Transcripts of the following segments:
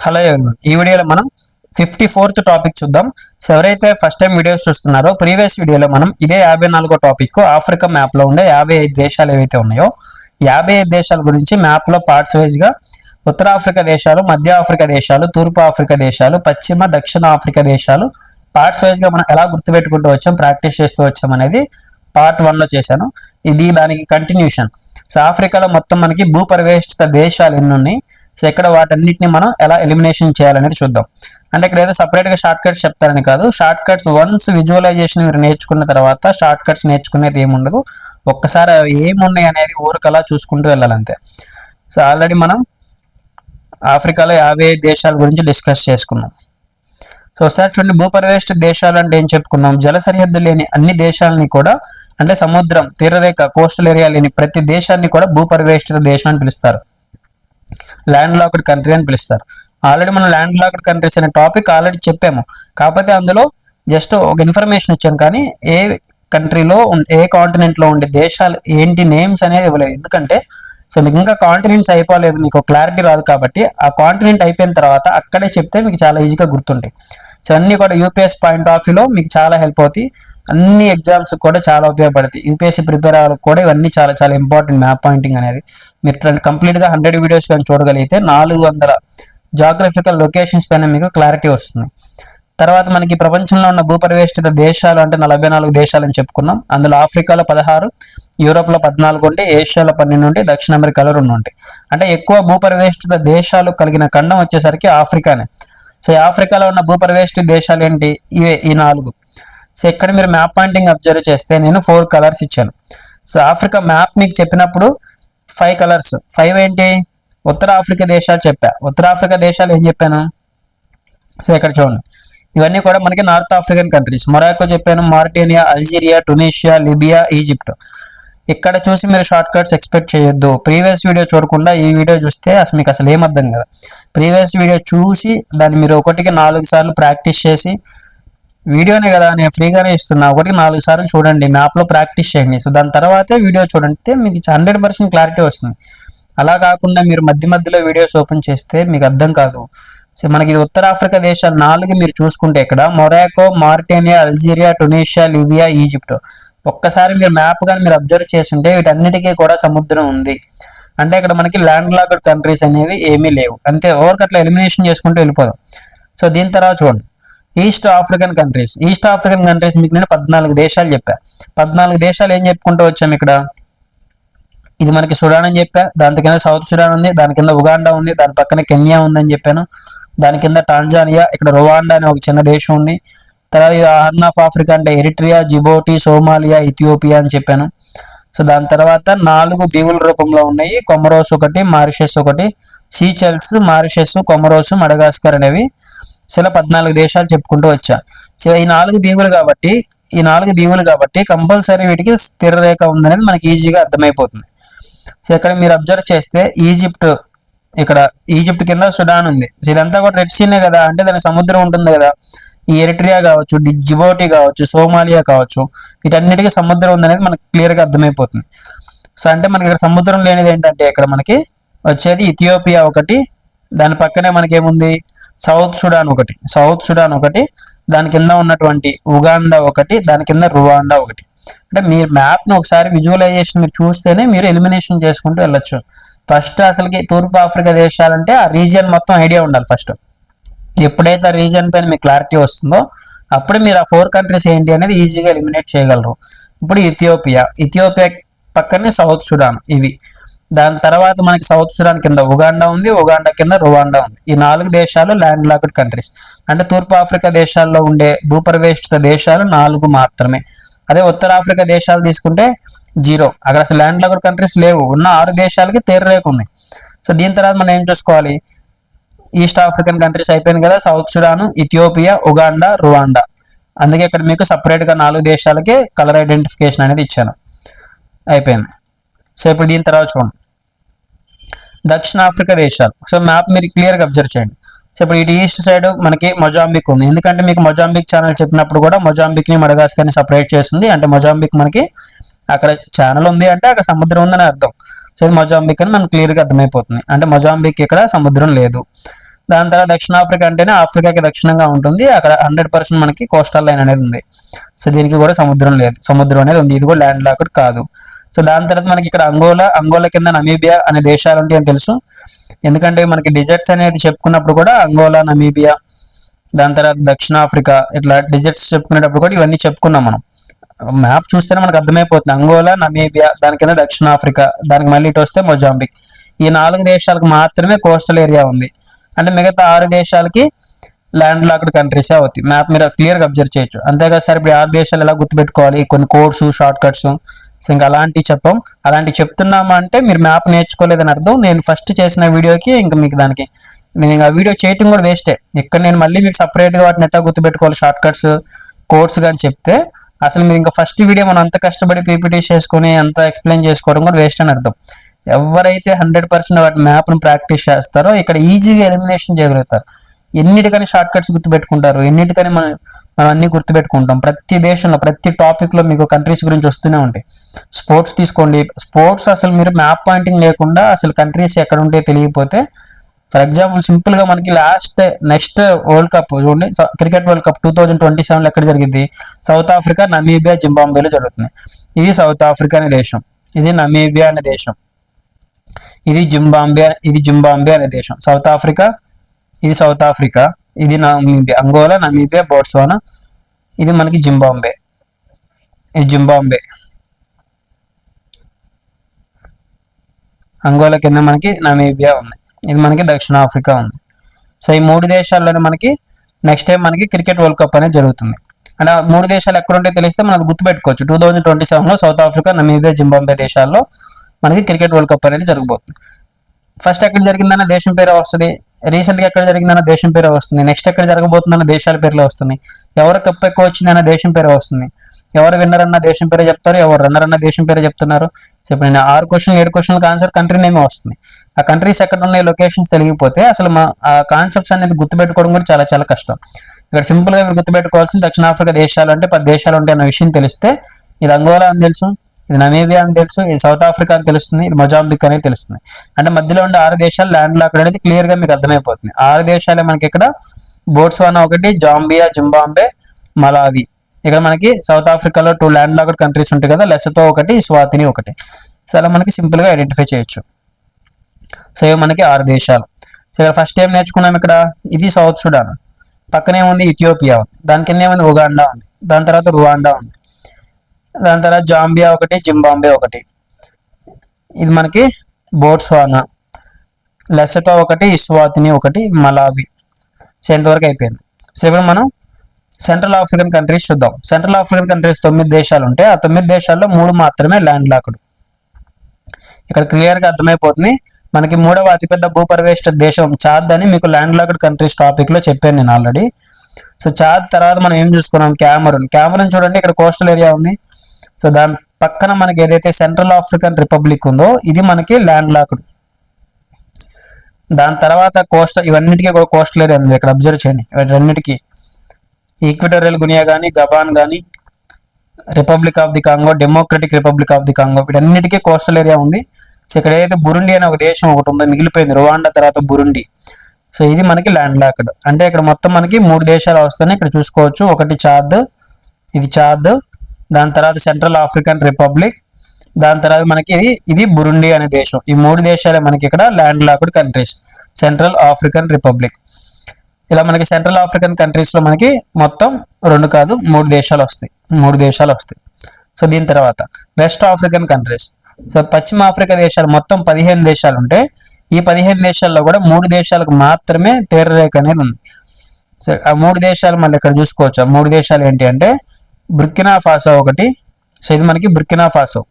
Hello ఎవరి ఈ వీడియోలో మనం ఫిఫ్టీ ఫోర్త్ టాపిక్ చూద్దాం. సో ఎవరైతే ఫస్ట్ టైం వీడియోస్ చూస్తున్నారో ప్రీవియస్ వీడియోలో మనం ఇదే యాభై నాలుగో టాపిక్ ఆఫ్రికా మ్యాప్లో ఉండే యాభై ఐదు దేశాలు ఏవైతే ఉన్నాయో యాభై ఐదు దేశాల గురించి మ్యాప్లో పార్ట్స్ వైజ్గా ఉత్తర ఆఫ్రికా దేశాలు మధ్య ఆఫ్రికా దేశాలు తూర్పు ఆఫ్రికా దేశాలు పశ్చిమ దక్షిణ ఆఫ్రికా దేశాలు పార్ట్స్ వైజ్గా మనం ఎలా గుర్తుపెట్టుకుంటూ వచ్చాం ప్రాక్టీస్ చేస్తూ వచ్చాం అనేది పార్ట్ వన్లో చేశాను. ఇది దానికి కంటిన్యూషన్ సో ఆఫ్రికాలో మొత్తం మనకి భూపరివేష్టిత దేశాలు ఎన్ని ఉన్నాయి? సో ఇక్కడ వాటన్నిటిని మనం ఎలా ఎలిమినేషన్ చేయాలనేది చూద్దాం. అంటే ఇక్కడ ఏదో సపరేట్గా షార్ట్ కట్స్ చెప్తారని కాదు. షార్ట్ కట్స్ వన్స్ విజువలైజేషన్ మీరు నేర్చుకున్న తర్వాత షార్ట్ కట్స్ నేర్చుకునేది ఏముండదు. ఒక్కసారి అవి ఏమున్నాయి అనేది ఊరికలా చూసుకుంటూ వెళ్ళాలంతే. సో ఆల్రెడీ మనం ఆఫ్రికాలో యాభై దేశాల గురించి డిస్కస్ చేసుకున్నాం. సో ఒకసారి చూడండి భూపరివేష్ట దేశాలు అంటే ఏం చెప్పుకున్నాం? జల సరిహద్దు లేని అన్ని దేశాలని కూడా అంటే సముద్రం తీరరేఖ కోస్టల్ ఏరియా లేని ప్రతి దేశాన్ని కూడా భూపరివేష్టిత దేశం అని పిలుస్తారు. ల్యాండ్ లాక్డ్ కంట్రీ అని పిలుస్తారు. ఆల్రెడీ మనం ల్యాండ్ లాక్డ్ కంట్రీస్ అనే టాపిక్ ఆల్రెడీ చెప్పాము. కాకపోతే అందులో జస్ట్ ఒక ఇన్ఫర్మేషన్ ఇచ్చాం కానీ ఏ కంట్రీలో ఏ కాంటినెంట్లో ఉండే దేశాలు ఏంటి నేమ్స్ అనేది ఇవ్వలేదు. ఎందుకంటే సో మీకు ఇంకా కాంటినెంట్స్ అయిపోలేదు మీకు క్లారిటీ రాదు కాబట్టి ఆ కాంటినెంట్ అయిపోయిన తర్వాత అక్కడే చెప్తే మీకు చాలా ఈజీగా గుర్తుంటాయి. సో అన్నీ కూడా యూపీఎస్ పాయింట్ ఆఫ్ వ్యూలో మీకు చాలా హెల్ప్ అవుతాయి. అన్ని ఎగ్జామ్స్ కూడా చాలా ఉపయోగపడతాయి. యూపీఎస్సీ ప్రిపేర్ అవ్వాలి కూడా ఇవన్నీ చాలా చాలా ఇంపార్టెంట్ మ్యాప్ పాయింటింగ్ అనేది. మీరు కంప్లీట్గా హండ్రెడ్ వీడియోస్ కానీ చూడగలిగితే నాలుగు వందల జాగ్రఫికల్ లొకేషన్స్ పైన మీకు క్లారిటీ వస్తుంది. తర్వాత మనకి ప్రపంచంలో ఉన్న భూపరివేష్టిత దేశాలు అంటే నలభై నాలుగు దేశాలని చెప్పుకున్నాం. అందులో ఆఫ్రికాలో పదహారు యూరోప్లో పద్నాలుగు ఉంటే ఏషియాలో పన్నెండు ఉంటే దక్షిణ అమెరికాలో రెండు ఉంటాయి అంటే ఎక్కువ భూపరివేష్టిత దేశాలు కలిగిన ఖండం వచ్చేసరికి ఆఫ్రికానే. సో ఈ ఆఫ్రికాలో ఉన్న భూపరివేష్టిత దేశాలు ఏంటి? ఇవే ఈ నాలుగు. సో ఇక్కడ మీరు మ్యాప్ పాయింటింగ్ అబ్జర్వ్ చేస్తే నేను ఫోర్ కలర్స్ ఇచ్చాను. సో ఆఫ్రికా మ్యాప్ మీకు చెప్పినప్పుడు ఫైవ్ కలర్స్. ఫైవ్ ఏంటి? ఉత్తర ఆఫ్రికా దేశాలు చెప్పా. ఉత్తర ఆఫ్రికా దేశాలు ఏం చెప్పాను? సో ఇక్కడ చూడండి. ఇవన్నీ కూడా మనకి నార్త్ ఆఫ్రికన్ కంట్రీస్. మొరాకో చెప్పాను Mauritania Algeria Tunisia Libya Egypt. ఇక్కడ చూసి మీరు షార్ట్ కట్స్ ఎక్స్పెక్ట్ చేయొద్దు. ప్రీవియస్ వీడియో చూడకుండా ఈ వీడియో చూస్తే అసలు మీకు అసలు ఏమర్థం కదా. ప్రీవియస్ వీడియో చూసి దాన్ని మీరు ఒకటికి నాలుగు సార్లు ప్రాక్టీస్ చేసి వీడియోనే కదా నేను ఫ్రీగానే ఇస్తున్నా ఒకటికి నాలుగు సార్లు చూడండి మ్యాప్లో ప్రాక్టీస్ చేయండి. సో దాని తర్వాతే వీడియో చూడండి మీకు హండ్రెడ్ పర్సెంట్ క్లారిటీ వస్తుంది. అలా కాకుండా మీరు మధ్య మధ్యలో వీడియోస్ ఓపెన్ చేస్తే మీకు అర్థం కాదు. సో మనకి ఇది ఉత్తర ఆఫ్రికా దేశాలు నాలుగు మీరు చూసుకుంటే ఇక్కడ. Morocco Mauritania Algeria Tunisia Libya Egypt. ఒక్కసారి మీరు మ్యాప్ కానీ మీరు అబ్జర్వ్ చేస్తుంటే వీటన్నిటికీ కూడా సముద్రం ఉంది. అంటే ఇక్కడ మనకి ల్యాండ్ లాక్డ్ కంట్రీస్ అనేవి ఏమీ లేవు. అంతే ఓవర్కి అట్లా ఎలిమినేషన్ చేసుకుంటూ వెళ్ళిపోదాం. సో దీని తర్వాత చూడండి. East African countries. East African countries మీకు నేను పద్నాలుగు దేశాలు చెప్పా. పద్నాలుగు దేశాలు ఏం చెప్పుకుంటూ వచ్చాము ఇక్కడ? ఇది మనకి సుడాన్ అని చెప్పా. దాని కింద సౌత్ సుడాన్ ఉంది దాని కింద ఉగాండా ఉంది దాని పక్కన కెన్యా ఉందని చెప్పాను. దాని కింద టాంజానియా ఇక్కడ రువాండా అనే ఒక చిన్న దేశం ఉంది. తర్వాత ఇది ఆఫ్ ఆఫ్రికా అంటే ఎరిట్రియా జిబోటి సోమాలియా ఇథియోపియా అని చెప్పాను. సో దాని తర్వాత నాలుగు దీవుల రూపంలో ఉన్నాయి. కొమరోస్ ఒకటి మారిషస్ ఒకటి సీచెల్స్ మారిషస్ కొమరోస్ మడగాస్కర్ అనేవి. సో ఇలా పద్నాలుగు దేశాలు చెప్పుకుంటూ వచ్చా. సో ఈ నాలుగు దీవులు కాబట్టి ఈ నాలుగు దీవులు కాబట్టి కంపల్సరీ వీటికి స్థిర రేఖ ఉందనేది మనకి ఈజీగా అర్థమైపోతుంది. సో ఇక్కడ మీరు అబ్జర్వ్ చేస్తే ఈజిప్ట్ ఇక్కడ ఈజిప్ట్ కింద సుడాన్ ఉంది. సో ఇదంతా కూడా రెడ్ సీనే కదా? అంటే దాని సముద్రం ఉంటుంది కదా? ఈ ఎరిట్రియా కావచ్చు జిబోటి కావచ్చు సోమాలియా కావచ్చు వీటన్నిటికీ సముద్రం ఉందనేది మనకి క్లియర్గా అర్థమైపోతుంది. సో అంటే మనకి ఇక్కడ సముద్రం లేనిది ఏంటంటే ఇక్కడ మనకి వచ్చేది ఇథియోపియా ఒకటి దాని పక్కనే మనకేముంది? సౌత్ సుడాన్ ఒకటి. సౌత్ సుడాన్ ఒకటి దాని కింద ఉన్నటువంటి ఉగాండా ఒకటి దాని కింద రువాండా ఒకటి. అంటే మీరు మ్యాప్ని ఒకసారి విజువలైజేషన్ మీరు చూస్తేనే మీరు ఎలిమినేషన్ చేసుకుంటూ వెళ్ళొచ్చు. ఫస్ట్ అసలుకి తూర్పు ఆఫ్రికా దేశాలంటే ఆ రీజియన్ మొత్తం ఐడియా ఉండాలి ఫస్ట్. ఎప్పుడైతే ఆ రీజియన్ పైన మీకు క్లారిటీ వస్తుందో అప్పుడు మీరు ఆ ఫోర్ కంట్రీస్ ఏంటి అనేది ఈజీగా ఎలిమినేట్ చేయగలరు. ఇప్పుడు ఇథియోపియా. ఇథియోపియా పక్కనే సౌత్ సుడాన్ ఇవి. దాని తర్వాత మనకి సౌత్ సుడాన్ కింద ఉగాండా ఉంది ఉగాండా కింద రువాండా ఉంది. ఈ నాలుగు దేశాలు ల్యాండ్ లాక్డ్ కంట్రీస్. అంటే తూర్పు ఆఫ్రికా దేశాల్లో ఉండే భూపరివేష్టిత దేశాలు నాలుగు మాత్రమే. అదే ఉత్తర ఆఫ్రికా దేశాలు తీసుకుంటే జీరో. అక్కడ అసలు ల్యాండ్ లాక్డ్ కంట్రీస్ లేవు. ఉన్న ఆరు దేశాలకి తీరరేఖ ఉంది. సో దీని తర్వాత మనం ఏం చూసుకోవాలి? ఈస్ట్ ఆఫ్రికన్ కంట్రీస్ అయిపోయింది కదా South Sudan Ethiopia Uganda Rwanda. అందుకే ఇక్కడ మీకు సపరేట్గా నాలుగు దేశాలకి కలర్ ఐడెంటిఫికేషన్ అనేది ఇచ్చాను. అయిపోయింది. సో ఇప్పుడు దీని తర్వాత చూడండి. దక్షిణ ఆఫ్రికా దేశాలు. సో మ్యాప్ మీరు క్లియర్గా అబ్జర్వ్ చేయండి. సో ఇప్పుడు ఇటు ఈస్ట్ సైడ్ మనకి మొజాంబిక్ ఉంది. ఎందుకంటే మీకు మొజాంబిక్ ఛానల్ చెప్పినప్పుడు కూడా మొజాంబిక్ని మడగాస్కర్ని సపరేట్ చేస్తుంది. అంటే మొజాంబిక్ మనకి అక్కడ ఛానల్ ఉంది అంటే అక్కడ సముద్రం ఉందని అర్థం. సో ఇది మొజాంబిక్ అని మనకు క్లియర్గా అర్థమైపోతుంది. అంటే మొజాంబిక్ ఇక్కడ సముద్రం లేదు. దాని తర్వాత దక్షిణాఫ్రికా అంటేనే ఆఫ్రికాకి దక్షిణంగా ఉంటుంది. అక్కడ హండ్రెడ్ పర్సెంట్ మనకి కోస్టల్ లైన్ అనేది ఉంది. సో దీనికి కూడా సముద్రం లేదు. సముద్రం అనేది ఉంది. ఇది కూడా ల్యాండ్ లాక్డ్ కాదు. సో దాని తర్వాత మనకి ఇక్కడ అంగోలా అంగోలా కింద నమీబియా అనే దేశాలు ఉంటాయని తెలుసు. ఎందుకంటే మనకి డిజర్ట్స్ అనేది చెప్పుకున్నప్పుడు కూడా అంగోలా నమీబియా దాని తర్వాత దక్షిణాఫ్రికా ఇట్లా డిజర్ట్స్ చెప్పుకునేటప్పుడు కూడా ఇవన్నీ చెప్పుకున్నాం మనం. మ్యాప్ చూస్తేనే మనకు అర్థమైపోతుంది. అంగోలా నమీబియా దాని కింద దక్షిణాఫ్రికా దానికి మళ్ళీ ఇటు వస్తే మొజాంబిక్. ఈ నాలుగు దేశాలకు మాత్రమే కోస్టల్ ఏరియా ఉంది. అంటే మిగతా ఆరు దేశాలకి ల్యాండ్ లాక్డ్ కంట్రీసే అవుతాయి. మ్యాప్ మీరు క్లియర్గా అబ్జర్వ్ చేయొచ్చు. అంతేకాదు సార్ ఇప్పుడు ఆరు దేశాలు ఎలా గుర్తుపెట్టుకోవాలి? కొన్ని కోడ్స్ షార్ట్ కట్స్ ఇంకా అలాంటివి చెప్పం. అలాంటివి చెప్తున్నామా అంటే మీరు మ్యాప్ నేర్చుకోలేదని అర్థం. నేను ఫస్ట్ చేసిన వీడియోకి ఇంకా మీకు దానికి నేను ఆ వీడియో చేయటం కూడా వేస్టే ఇక్కడ నేను మళ్ళీ మీకు సపరేట్గా వాటిని ఎట్లా గుర్తుపెట్టుకోవాలి? షార్ట్ కట్స్ కోడ్స్ కానీ చెప్తే అసలు మీరు ఇంకా ఫస్ట్ వీడియో మనం అంత కష్టపడి పీపీటీ చేసుకొని అంత ఎక్స్ప్లెయిన్ చేసుకోవడం కూడా వేస్ట్ అని అర్థం. ఎవరైతే హండ్రెడ్ పర్సెంట్ వాటి మ్యాప్ను ప్రాక్టీస్ చేస్తారో ఇక్కడ ఈజీగా ఎలిమినేషన్ చేయగలుగుతారు. ఎన్నిటికని షార్ట్ కట్స్ గుర్తుపెట్టుకుంటారు ఎన్నిటికని మనం మనం అన్ని గుర్తుపెట్టుకుంటాం. ప్రతి దేశంలో ప్రతి టాపిక్లో మీకు కంట్రీస్ గురించి వస్తూనే ఉంటాయి. స్పోర్ట్స్ తీసుకోండి. స్పోర్ట్స్ అసలు మీరు మ్యాప్ పాయింటింగ్ లేకుండా అసలు కంట్రీస్ ఎక్కడ ఉంటే తెలియకపోతే ఫర్ ఎగ్జాంపుల్ సింపుల్గా మనకి లాస్ట్ నెక్స్ట్ వరల్డ్ కప్ చూడండి. Cricket world cup two thousand twenty seven ఎక్కడ జరిగింది? సౌత్ ఆఫ్రికా నమీబియా జింబాంబేలో జరుగుతుంది. ఇది సౌత్ ఆఫ్రికా అనే దేశం. ఇది నమీబియా అనే దేశం. ఇది జింబాంబే ఇది జింబాంబే అనే దేశం. సౌత్ ఆఫ్రికా ఇది సౌత్ ఆఫ్రికా ఇది నమీబియా అంగోలా నమీబియా బోట్స్వానా ఇది మనకి జింబాంబే. ఇది జింబాంబే. అంగోలా కింద మనకి నమీబియా ఉంది. ఇది మనకి దక్షిణాఫ్రికా ఉంది. సో ఈ మూడు దేశాల్లోనే మనకి నెక్స్ట్ టైం మనకి క్రికెట్ వరల్డ్ కప్ అనేది జరుగుతుంది. అంటే ఆ మూడు దేశాలు ఎక్కడ ఉంటే తెలిస్తే మనం గుర్తుపెట్టుకోవచ్చు. టూ థౌజండ్ ట్వంటీ సెవెన్లో సౌత్ ఆఫ్రికా నమీబియా జింబాంబే దేశాల్లో మనకి క్రికెట్ వరల్డ్ కప్ అనేది జరగబోతుంది. ఫస్ట్ ఎక్కడ జరిగిందన్న దేశం పేరే వస్తుంది. రీసెంట్గా ఎక్కడ జరిగిందన్న దేశం పేరు వస్తుంది. నెక్స్ట్ ఎక్కడ జరగబోతుందన్న దేశాల పేర్లు వస్తుంది. ఎవరు కప్ ఎక్కువ వచ్చిందన్న దేశం పేరు వస్తుంది. ఎవరు విన్నర్ అన్న దేశం పేరు చెప్తారు. ఎవరు రన్నర్ అన్న దేశం పేరు చెప్తున్నారు. చెప్పిన నేను ఆరు క్వశ్చన్ ఏడు క్వశ్చన్లకు ఆన్సర్ కంట్రీ నేమే వస్తుంది. ఆ కంట్రీస్ ఎక్కడ ఉన్నాయి లొకేషన్స్ తెలియకపోతే అసలు మా ఆ కాన్సెప్ట్స్ అనేది గుర్తుపెట్టుకోవడం కూడా చాలా చాలా కష్టం. ఇక్కడ సింపుల్గా మీరు గుర్తుపెట్టుకోవాల్సింది దక్షిణాఫ్రికా దేశాలు అంటే పది దేశాలు ఉంటాయి అన్న విషయం తెలిస్తే ఇది అంగోలా అని తెలుసు. ఇది నమీబియా అని తెలుసు ఇది సౌత్ ఆఫ్రికా అని తెలుస్తుంది ఇది మొజాంబిక్ అనేది తెలుస్తుంది. అంటే మధ్యలో ఉండే ఆరు దేశాలు ల్యాండ్ లాక్ అనేది క్లియర్గా మీకు అర్థమైపోతుంది. ఆరు దేశాలే మనకి ఇక్కడ బోట్స్వానా ఒకటి జాంబియా జింబాంబే మలావి ఇక్కడ మనకి సౌత్ ఆఫ్రికాలో టూ ల్యాండ్ లాక్డ్ కంట్రీస్ ఉంటాయి కదా లెసతో ఒకటి స్వాతిని ఒకటి. సో అలా మనకి సింపుల్గా ఐడెంటిఫై చేయొచ్చు. సో ఇవి మనకి ఆరు దేశాలు. సో ఇక్కడ ఫస్ట్ టైం నేర్చుకున్నాం ఇక్కడ? ఇది సౌత్ సుడాన్ పక్కనే ఉంది ఇథియోపియా ఉంది. దాని కింద ఏముంది? ఉగాండా ఉంది. దాని తర్వాత రువాండా ఉంది. దాని తర్వాత జాంబియా ఒకటి జింబాంబే ఒకటి. ఇది మనకి బోట్స్వానా. లెసటో ఒకటి ఇస్వాతిని ఒకటి మలావి. సో ఎంతవరకు అయిపోయింది. సో ఇప్పుడు మనం సెంట్రల్ ఆఫ్రికన్ కంట్రీస్ చూద్దాం. సెంట్రల్ ఆఫ్రికన్ కంట్రీస్ తొమ్మిది దేశాలు ఉంటాయి ఆ తొమ్మిది దేశాల్లో మూడు మాత్రమే ల్యాండ్ లాక్డ్ ఇక్కడ క్లియర్గా అర్థమైపోతుంది. మనకి మూడవ అతిపెద్ద భూపరివేష్ట దేశం చాద్ అని మీకు ల్యాండ్ లాక్డ్ కంట్రీస్ టాపిక్లో చెప్పాను నేను ఆల్రెడీ. సో చాద్ తర్వాత మనం ఏం చూసుకున్నాం? క్యామరూన్. క్యామరూన్ చూడండి ఇక్కడ కోస్టల్ ఏరియా ఉంది. సో దాని పక్కన మనకి ఏదైతే సెంట్రల్ ఆఫ్రికన్ రిపబ్లిక్ ఉందో ఇది మనకి ల్యాండ్ లాక్డ్ దాని తర్వాత కోస్టల్ ఇవన్నిటికీ కూడా కోస్టల్ ఏరియా ఉంది. ఇక్కడ అబ్జర్వ్ చేయండి. వీటన్నిటికీ ఈక్విటోరియల్ గునియా కానీ గబాన్ కానీ Republic of the Congo Democratic Republic of the Congo వీటన్నిటికీ కోస్టల్ ఏరియా ఉంది. సో ఇక్కడ ఏదైతే బురుండి అనే ఒక దేశం ఒకటి ఉందో మిగిలిపోయింది. రువాండా తర్వాత బురుండి. సో ఇది మనకి ల్యాండ్ లాక్డ్ అంటే ఇక్కడ మొత్తం మనకి మూడు దేశాలు వస్తున్నాయి. ఇక్కడ చూసుకోవచ్చు. ఒకటి చాద్ ఇది చాద్ దాని తర్వాత సెంట్రల్ ఆఫ్రికన్ రిపబ్లిక్ దాని తర్వాత మనకి ఇది ఇది బురుండి అనే దేశం. ఈ మూడు దేశాలే మనకి ఇక్కడ landlocked countries Central African Republic. ఇలా మనకి సెంట్రల్ ఆఫ్రికన్ కంట్రీస్లో మనకి మొత్తం రెండు కాదు మూడు దేశాలు వస్తాయి. మూడు దేశాలు వస్తాయి. సో దీని తర్వాత వెస్ట్ ఆఫ్రికన్ కంట్రీస్. సో పశ్చిమ ఆఫ్రికా దేశాలు మొత్తం పదిహేను దేశాలు ఉంటే ఈ పదిహేను దేశాల్లో కూడా మూడు దేశాలకు మాత్రమే తీరరేఖ అనేది ఉంది. సో ఆ మూడు దేశాలు మళ్ళీ ఇక్కడ చూసుకోవచ్చు? ఆ మూడు దేశాలు ఏంటి అంటే బుర్కినా ఫాసో ఒకటి. సో ఇది మనకి బుర్కినా ఫాసో.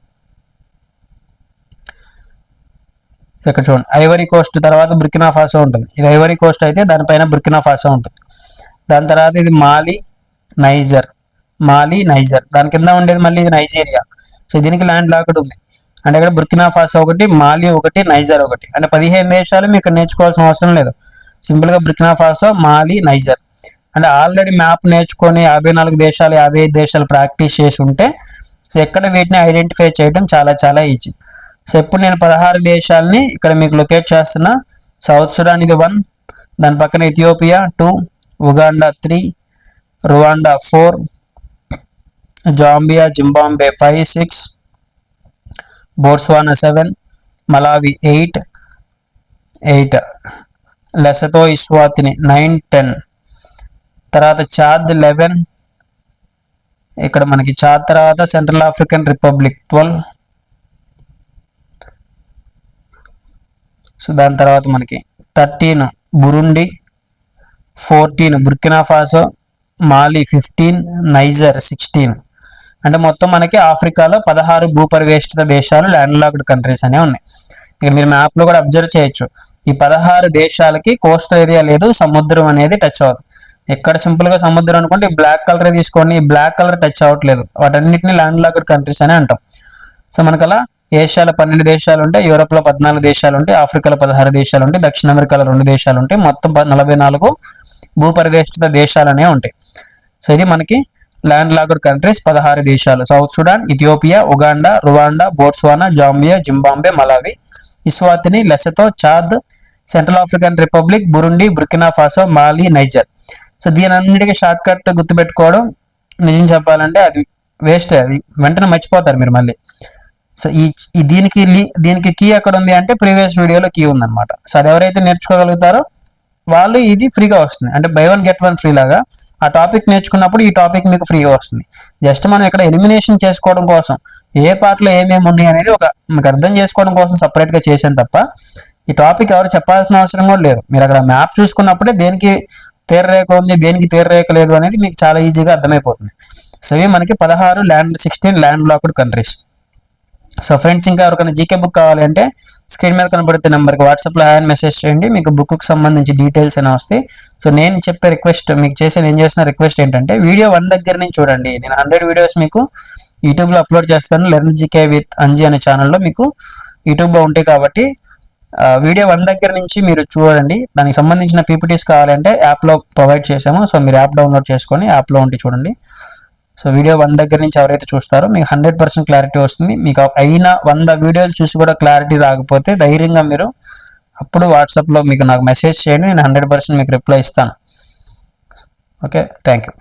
ఇక్కడ చూడండి. ఐవరీ కోస్ట్ తర్వాత బుర్కినా ఫాసో ఉంటుంది. ఇది ఐవరీ కోస్ట్ అయితే దానిపైన బుర్కినా ఫాసో ఉంటుంది. దాని తర్వాత ఇది మాలి నైజర్. మాలి నైజర్. దాని కింద ఉండేది మళ్ళీ ఇది నైజీరియా. సో దీనికి ల్యాండ్ లాక్డ్ ఉంది. అంటే ఇక్కడ బుర్కినా ఫాసో ఒకటి మాలి ఒకటి నైజర్ ఒకటి. అంటే పదిహేను దేశాలు మీకు ఇక్కడ నేర్చుకోవాల్సిన అవసరం లేదు. సింపుల్గా బుర్కినా ఫాసో మాలి నైజర్. అంటే ఆల్రెడీ మ్యాప్ నేర్చుకొని యాభై నాలుగు దేశాలు యాభై ఐదు దేశాలు ప్రాక్టీస్ చేసి ఉంటే సో ఎక్కడ వీటిని ఐడెంటిఫై చేయడం చాలా చాలా ఈజీ సో ఇప్పుడు నేను పదహారు దేశాలని ఇక్కడ మీకు లొకేట్ చేస్తున్నా. సౌత్ సుడాన్ ఇది వన్ దాని పక్కన Ethiopia two Uganda three Rwanda four Zambia Zimbabwe five six Botswana seven Malawi eight eight. Lesotho Eswatini nine ten. తర్వాత చాద్ లెవెన్. ఇక్కడ మనకి చాద్ తర్వాత Central African Republic twelve. So దాని తర్వాత మనకి thirteen Burundi fourteen Burkina Faso Mali fifteen Niger sixteen. అంటే మొత్తం మనకి ఆఫ్రికాలో పదహారు భూపరివేష్టిత దేశాలు ల్యాండ్ లాక్డ్ కంట్రీస్ అనే ఉన్నాయి. ఇక మీరు మ్యాప్లో కూడా అబ్జర్వ్ చేయొచ్చు. ఈ పదహారు దేశాలకి కోస్టల్ ఏరియా లేదు సముద్రం అనేది టచ్ అవ్వదు. ఎక్కడ సింపుల్గా సముద్రం అనుకుంటే ఈ బ్లాక్ కలర్ తీసుకోండి ఈ బ్లాక్ కలర్ టచ్ అవ్వట్లేదు. వాటన్నిటిని ల్యాండ్ లాక్డ్ కంట్రీస్ అని అంటాం. సో మనకు అలా ఏషియాలో పన్నెండు దేశాలు ఉంటాయి యూరోప్లో పద్నాలుగు దేశాలు ఉంటాయి ఆఫ్రికాలో పదహారు దేశాలు ఉంటాయి దక్షిణ అమెరికాలో రెండు దేశాలు ఉంటాయి మొత్తం నలభై నాలుగు భూపరివేష్టిత దేశాలనే ఉంటాయి. సో ఇది మనకి ల్యాండ్ లాక్డ్ కంట్రీస్ పదహారు దేశాలు. South Sudan Ethiopia Uganda Rwanda Botswana Zambia Zimbabwe Malawi Eswatini Lesotho Chad Central African Republic Burundi Burkina Faso Mali Niger. So దీని అన్నిటికీ షార్ట్ కట్ గుర్తుపెట్టుకోవడం నిజం చెప్పాలంటే అది వేస్ట్. అది వెంటనే మర్చిపోతారు మీరు మళ్ళీ. సో ఈ దీనికి లీ- దీనికి కీ ఎక్కడ ఉంది అంటే ప్రీవియస్ వీడియోలో కీ ఉందన్నమాట. సో అది ఎవరైతే నేర్చుకోగలుగుతారో వాళ్ళు ఇది ఫ్రీగా వస్తుంది. అంటే buy one get one free లాగా. ఆ టాపిక్ నేర్చుకున్నప్పుడు ఈ టాపిక్ మీకు ఫ్రీగా వస్తుంది. జస్ట్ మనం ఇక్కడ ఎలిమినేషన్ చేసుకోవడం కోసం ఏ పార్ట్లో ఏమేమి ఉన్నాయి అనేది ఒక మీకు అర్థం చేసుకోవడం కోసం సపరేట్గా చేశాను తప్ప ఈ టాపిక్ ఎవరు చెప్పాల్సిన అవసరం కూడా లేదు. మీరు అక్కడ మ్యాప్ చూసుకున్నప్పుడే దేనికి తీరరేఖ ఉంది దేనికి తీరరేఖ లేదు అనేది మీకు చాలా ఈజీగా అర్థమైపోతుంది. సో ఇవి మనకి పదహారు land sixteen landlocked countries so friends ఇంకా ఎవరికైనా జీకే బుక్ కావాలంటే స్క్రీన్ మీద కనబడితే నెంబర్కి వాట్సాప్లో హాయ్ మెసేజ్ చేయండి. మీకు బుక్కి సంబంధించి డీటెయిల్స్ అయినా వస్తాయి. సో నేను చెప్పే రిక్వెస్ట్ మీకు చేసే నేను చేసిన రిక్వెస్ట్ ఏంటంటే వీడియో వన్ దగ్గర నుంచి చూడండి. నేను హండ్రెడ్ వీడియోస్ మీకు యూట్యూబ్లో అప్లోడ్ చేస్తాను. లెర్న్ జీకే విత్ అంజీ అనే ఛానల్లో మీకు యూట్యూబ్లో ఉంటాయి కాబట్టి వీడియో వన్ దగ్గర నుంచి మీరు చూడండి. దానికి సంబంధించిన పీపీటీస్ కావాలంటే యాప్లో ప్రొవైడ్ చేసాము సో మీరు యాప్ డౌన్లోడ్ చేసుకొని యాప్లో ఉండి చూడండి. సో వీడియో వన్ దగ్గర నుంచి ఎవరైతే చూస్తారో మీకు హండ్రెడ్ పర్సెంట్ క్లారిటీ వస్తుంది. మీకు అయిన వంద వీడియోలు చూసి కూడా క్లారిటీ రాకపోతే ధైర్యంగా మీరు అప్పుడు వాట్సాప్లో మీకు నాకు మెసేజ్ చేయండి. నేను హండ్రెడ్ పర్సెంట్ మీకు రిప్లై ఇస్తాను. Okay thank you